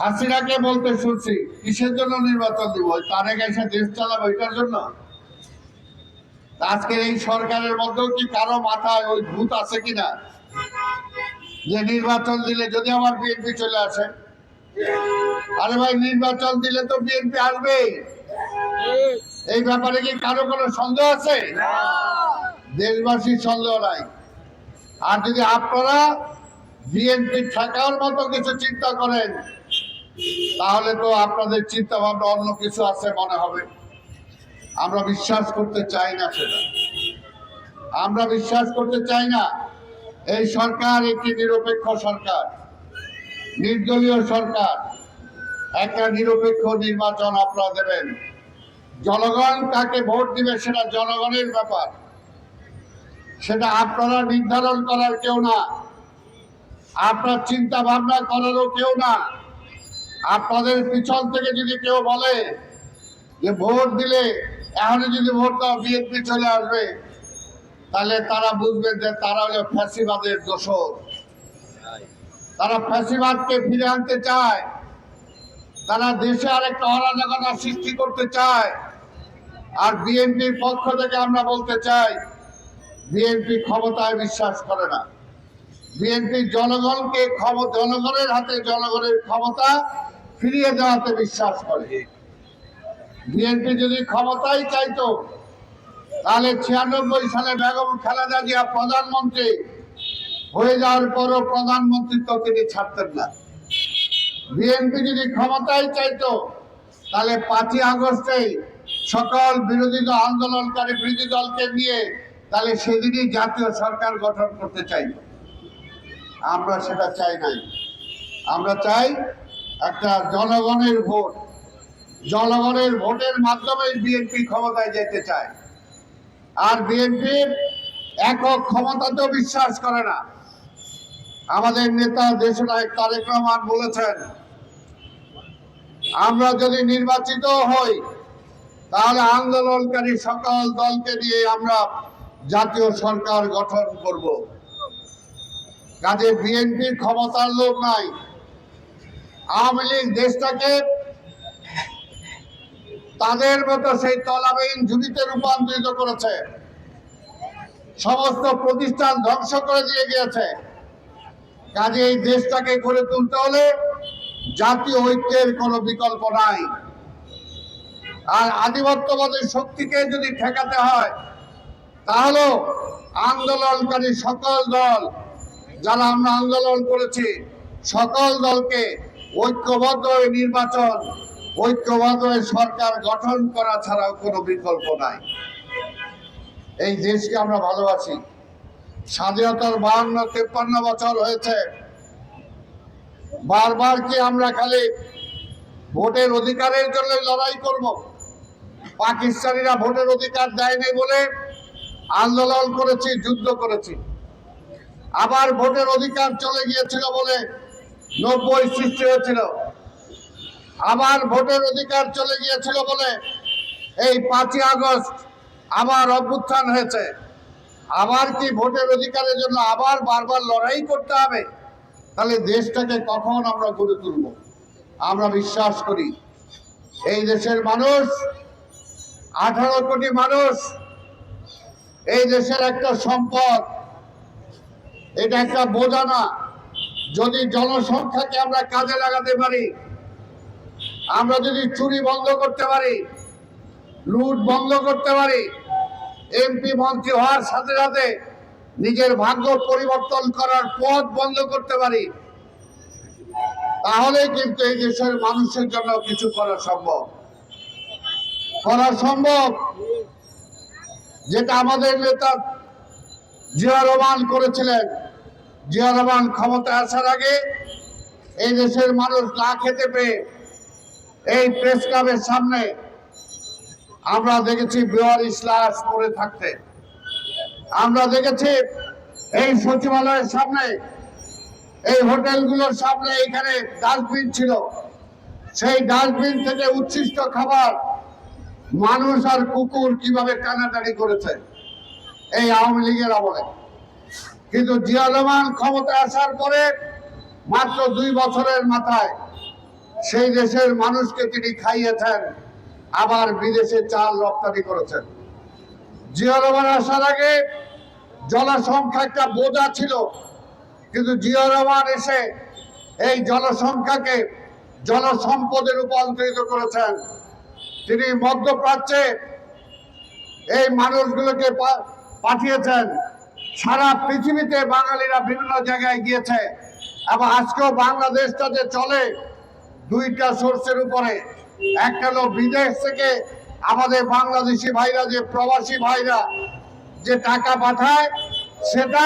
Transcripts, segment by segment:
হাসিনাকে বলতে শুনছি, কিসের জন্য নির্বাচন দিব? তারেক এসে দেশ চালাবো এটার জন্য? তা আজকের এই সরকারের মধ্যেও কি কারও মাথায় ওই ভূত আছে কিনা? যে নির্বাচন দিলে যদি আমার বিএনপি চলে আসে। আরে ভাই, নির্বাচন দিলে তো বিএনপি আসবেই এই ব্যাপারে কি কারও কোনো সন্দেহ আছে? দেশবাসীর সন্দেহ নাই। আর যদি আপনারা বিএনপি থাকার মতো কিছু চিন্তা করেন তাহলে তো আপনাদের চিন্তা ভাবনা অন্য কিছু আছে মনে হবে। আমরা বিশ্বাস করতে চাই না সেটা। আমরা বিশ্বাস করতে চাই না, এই সরকার একটি নিরপেক্ষ সরকার, নির্দলীয় সরকার। একটা নিরপেক্ষ নির্বাচন আপনারা দেবেন। জনগণ কাকে ভোট দিবে সেটা জনগণের ব্যাপার। সেটা আপনারা নির্ধারণ করার কেউ না। আপনার চিন্তা ভাবনা করারও কেউ না। আপনাদের পিছন থেকে যদি কেউ বলে যে ভোট দিলে, এখনই যদি ভোট দাও, বিএনপি চলে আসবে, তাহলে তারা বুঝবে যে তারা হলো ফ্যাসিবাদের দোষর। তারা ফ্যাসিবাদকে ফিরে আনতে চায়। তারা দেশে আরেকটা অরাজকতা সৃষ্টি করতে চায়। আর বিএনপির পক্ষ থেকে আমরা বলতে চাই, বিএনপি ক্ষমতায় বিশ্বাস করে না। বিএনপি জনগণকে জনগণের হাতে জনগণের ক্ষমতা ফিরিয়ে দেওয়াতে বিশ্বাস করে। বিএনপি যদি ক্ষমতাই চাইতো, তাহলে ছিয়ানব্বই সালে বেগম খালেদা জিয়া প্রধানমন্ত্রী হয়ে যাওয়ার পরও প্রধানমন্ত্রিত্ব তিনি ছাড়তেন না। বিএনপি যদি ক্ষমতায় চাইতো, তাহলে পাঁচই আগস্টেই সকল বিরোধী দল, আন্দোলনকারী বিরোধী দলকে নিয়ে তাহলে সেদিনই জাতীয় সরকার গঠন করতে চাই আমরা সেটা চাই নাই। আমরা চাই একটা জনগণের ভোট। জনগণের ভোটের মাধ্যমে বিএনপি ক্ষমতায় যেতে চায়। আর বিএনপির একক ক্ষমতাতেও বিশ্বাস করে না। আমাদের নেতা দেশনায়ক তারেক রহমান বলেছেন, আমরা যদি নির্বাচিত হই, তাহলে আন্দোলনকারী সকল দলকে নিয়ে আমরা জাতীয় সরকার গঠন করব। কাজে বিএনপির ক্ষমতার লোক নাই। আওয়ামী লীগ দেশটাকে তাদের মতো সেই তলাবিহীন ঝুড়িতে রূপান্তরিত করেছে। সমস্ত প্রতিষ্ঠান ধ্বংস করে দিয়ে গিয়েছে। কাজে এই দেশটাকে গড়ে তুলতে হলে জাতীয় ঐক্যের কোনো বিকল্প নাই। আর আধিপত্যবাদের শক্তিকে যদি ঠেকাতে হয় তাহলে আন্দোলনকারী সকল দল, যারা আমরা আন্দোলন করেছি, সকল দলকে ঐক্যবদ্ধ নির্বাচন, ঐক্যবদ্ধ সরকার গঠন করা ছাড়াও কোনো বিকল্প নাই। এই দেশকে আমরা ভালোবাসি। স্বাধীনতার বাহান্ন, তেপ্পান্ন বছর হয়েছে। বারবার কি আমরা খালি ভোটের অধিকারের জন্য লড়াই করব? পাকিস্তানিরা ভোটের অধিকার দেয়নি বলে আন্দোলন করেছি, যুদ্ধ করেছি। আবার ভোটের অধিকার চলে গিয়েছিল বলে নব্বই সৃষ্টি হয়েছিল আবার ভোটের অধিকার চলে গিয়েছিল বলে এই পাঁচই আগস্ট আবার অভ্যুত্থান হয়েছে। আবার কি ভোটের অধিকারের জন্য আবার বারবার লড়াই করতে হবে? তাহলে দেশটাকে কখন আমরা গড়ে তুলব? আমরা বিশ্বাস করি, এই দেশের মানুষ, আঠারো কোটি মানুষ, এই দেশের একটা সম্পদ, এটা একটা বোঝা না যদি জনসংখ্যাকে আমরা কাজে লাগাতে পারি, আমরা যদি চুরি বন্ধ করতে পারি, লুট বন্ধ করতে পারি, এমপি মন্ত্রী হওয়ার সাথে সাথে নিজের ভাগ্য পরিবর্তন করার পথ বন্ধ করতে পারি, তাহলে কিন্তু এই দেশের মানুষের জন্য কিছু করা সম্ভব। করা সম্ভব যেটা আমাদের নেতা জিয়া রহমান করেছিলেন। জিয়া রহমান ক্ষমতায় আসার আগে এই দেশের মানুষ না খেতে পেয়ে এই প্রেস ক্লাবের সামনে আমরা দেখেছি বেওয়ারি স্লাস করে থাকতে। আমরা দেখেছি এই সচিবালয়ের সামনে, এই হোটেলগুলোর সামনে এখানে ডাস্টবিন ছিল। সেই ডাস্টবিন থেকে উচ্ছিষ্ট খাবার মানুষ আর কুকুর কীভাবে টানাটানি করেছে, এই আওয়ামী লীগের আমলে। কিন্তু জিয়া রহমান ক্ষমতায় আসার পরে মাত্র দুই বছরের মাথায় সেই দেশের মানুষকে তিনি খাইয়েছেন, আবার বিদেশে চাল রপ্তানি করেছেন। জিয়া রহমান আসার আগে জনসংখ্যা একটা বোঝা ছিল, কিন্তু জিয়া রহমান এসে এই জনসংখ্যাকে জনসম্পদে রূপান্তরিত করেছেন। তিনি মধ্যপ্রাচ্যে এই মানুষগুলোকে পাঠিয়েছেন। সারা পৃথিবীতে বাঙালিরা বিভিন্ন জায়গায় গিয়েছে এবং আজকেও বাংলাদেশটা যে চলে, দুইটা সোর্সের উপরে। একটা হলো বিদেশ থেকে আমাদের বাংলাদেশি ভাইরা, যে প্রবাসী ভাইরা যে টাকা পাঠায়, সেটা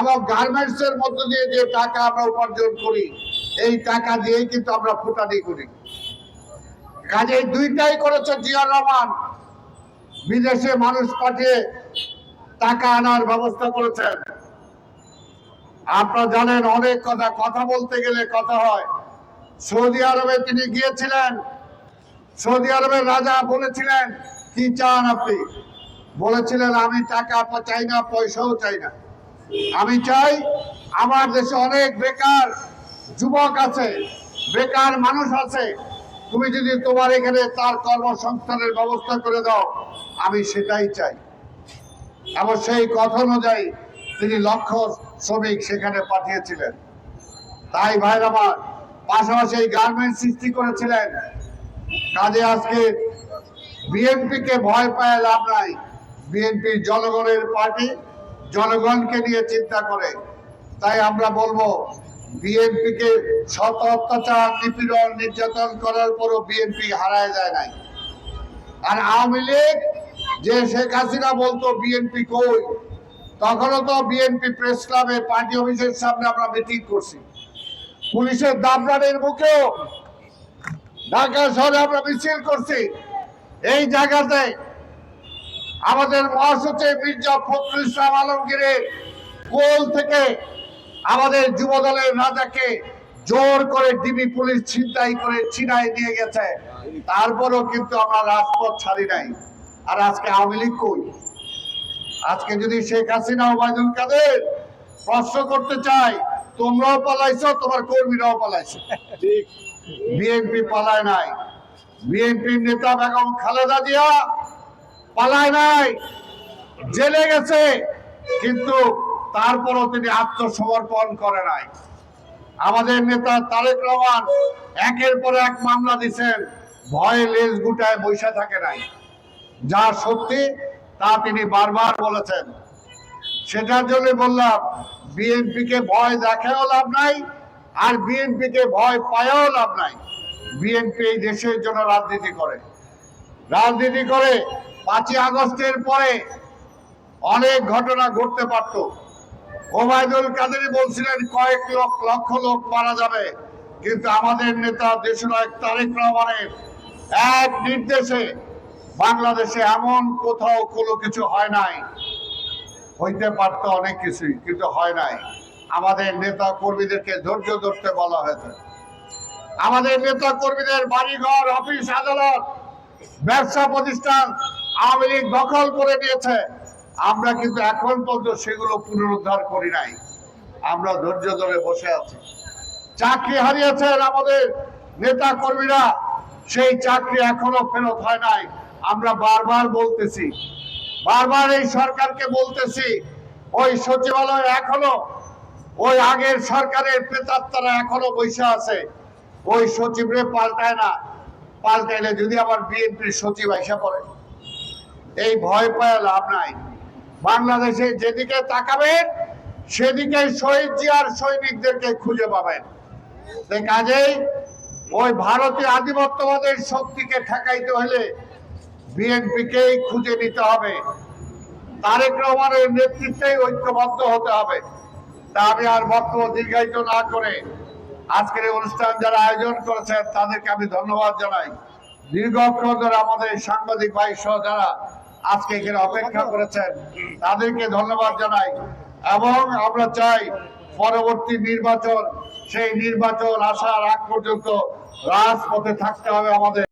এবং গার্মেন্টস এর মধ্য দিয়ে যে টাকা আমরা উপার্জন করি, এই টাকা দিয়েই কিন্তু আমরা ফুটানি করি। কাজে দুইটাই করেছে জিয়া রহমান। বিদেশে মানুষ পাঠিয়ে টাকা আনার ব্যবস্থা করেছেন। আপনারা জানেন অনেক কথা কথা বলতে গেলে কথা হয়। সৌদি আরবে তিনি গিয়েছিলেন। সৌদি আরবের রাজা বলেছিলেন, কি চান আপনি? বলেছিলেন, আমি টাকা চাই না, পয়সাও চাই না। আমি চাই আমার দেশে অনেক বেকার যুবক আছে, বেকার মানুষ আছে। তুমি যদি তোমার এখানে তার কর্মসংস্থানের ব্যবস্থা করে দাও, আমি সেটাই চাই। এবং সেই কথা অনুযায়ী তিনি লক্ষ শ্রমিক সেখানে পাঠিয়েছিলেন। তাই ভাই আমার পাশাপাশি এই গার্মেন্ট সৃষ্টি করেছিলেন। কাজে আজকে বিএনপি কে ভয় পায় লাভ নাই। বিএনপি জনগণের পার্টি, জনগণকে নিয়ে চিন্তা করে। তাই আমরা বলব বিএনপি কে শত অত্যাচার, নিপীড়ন, নির্যাতন করার পরও বিএনপি হারায় যায় নাই। আর আওয়ামী লীগ যে শেখ হাসিনা বলতো, বিএনপি কই? তখনও তো বিএনপি প্রেস ক্লাবে, পার্টি অফিসের সামনে আমরা মিটিং করছি। পুলিশের দাবরানের মুখেও ঢাকা শহরে আমরা মিছিল করছি। এই জায়গাতে আমাদের মহাসচিব মির্জা ফখরুল ইসলাম আলমগীরের কোল থেকে আমাদের যুব দলের রাজাকে জোর করে ডিবি পুলিশ ছিনতাই করে ছিনাই নিয়ে গেছে। তারপরও কিন্তু আমরা রাজপথ ছাড়ি নাই। আর আজকে আওয়ামী লীগ কই? আজকে যদি শেখ হাসিনা ওবায়দুল কাদের প্রশ্ন করতে চাই তোমরাও পালাইছো তোমার কর্মীরাও পালাইছো। বিএনপি পালায় নাই। বিএনপির নেতা বেগম খালেদা জিয়া পালায় নাই। জেলে গেছে কিন্তু তারপরও তিনি আত্মসমর্পণ করে নাই। আমাদের নেতা তারেক রহমান একের পর এক মামলা দিচ্ছেন ভয়ে লেজ গুটায় বৈশা থাকে নাই। যা সত্যি তা তিনি বারবার বলেছেন। সেটার জন্য বললাম বিএনপি কে ভয় দেখাও লাভ নাই, আর বিএনপি কে ভয় পায়াও লাভ নাই। বিএনপি এই দেশের জন্য রাজনীতি করে। রাজনীতি করে পাঁচই আগস্টের পরে অনেক ঘটনা ঘটতে পারত। ওবায়দুল কাদেরই বলছিলেন, কয়েক লক্ষ লক্ষ লোক মারা যাবে, কিন্তু আমাদের নেতা দেশনায়ক তারেক রহমানের এক নির্দেশে বাংলাদেশে এমন কোথাও কোনো কিছু হয় নাই। হইতে পারতো অনেক কিছুই, কিন্তু হয় নাই। আমাদের নেতা কর্মীদেরকে ধৈর্য ধরতে বলা হয়েছে। আমাদের নেতা কর্মীদের বাড়িঘর, অফিস, আদালত, ব্যবসা প্রতিষ্ঠান আওয়ামী লীগ দখল করে নিয়েছে। আমরা কিন্তু এখন পর্যন্ত সেগুলো পুনরুদ্ধার করি নাই। আমরা ধৈর্য ধরে বসে আছি। চাকরি হারিয়েছেন আমাদের নেতা কর্মীরা সেই চাকরি এখনও ফেরত হয় নাই। আমরা বারবার বলতেছি, বারবার এই সরকারকে বলতেছি, ওই সচিবালয় এখনও, ওই আগের সরকারের প্রেতাত্মারা এখনও বৈশা আছে, ওই সচিবরে পাল্টায় না, পাল্টাইলে যদি আবার বিএনপির সচিব আইসা পড়ে। এই ভয় পায় লাভ নাই। বাংলাদেশে যেদিকে তাকাবেন, সেদিকে শহীদ জিয়ার সৈনিকদেরকে খুঁজে পাবেন। কাজেই ওই ভারতীয় আধিপত্যবাদের শক্তিকে ঠেকাইতে হলে খুঁজে নিতে হবে। তারেক রহমানের ঐক্যবদ্ধ হতে হবে। তা আমি আর বক্তব্য দীর্ঘায়িত না করে আজকের এই অনুষ্ঠান যারা আয়োজন করেছেন, তাদেরকে আমি ধন্যবাদ জানাই। দীর্ঘক্ষণ আমাদের সাংবাদিক ভাই সহ যারা আজকে এখানে অপেক্ষা করেছেন, তাদেরকে ধন্যবাদ জানাই। এবং আমরা চাই পরবর্তী নির্বাচন, সেই নির্বাচন আসার আগ পর্যন্ত রাজপথে থাকতে হবে আমাদের।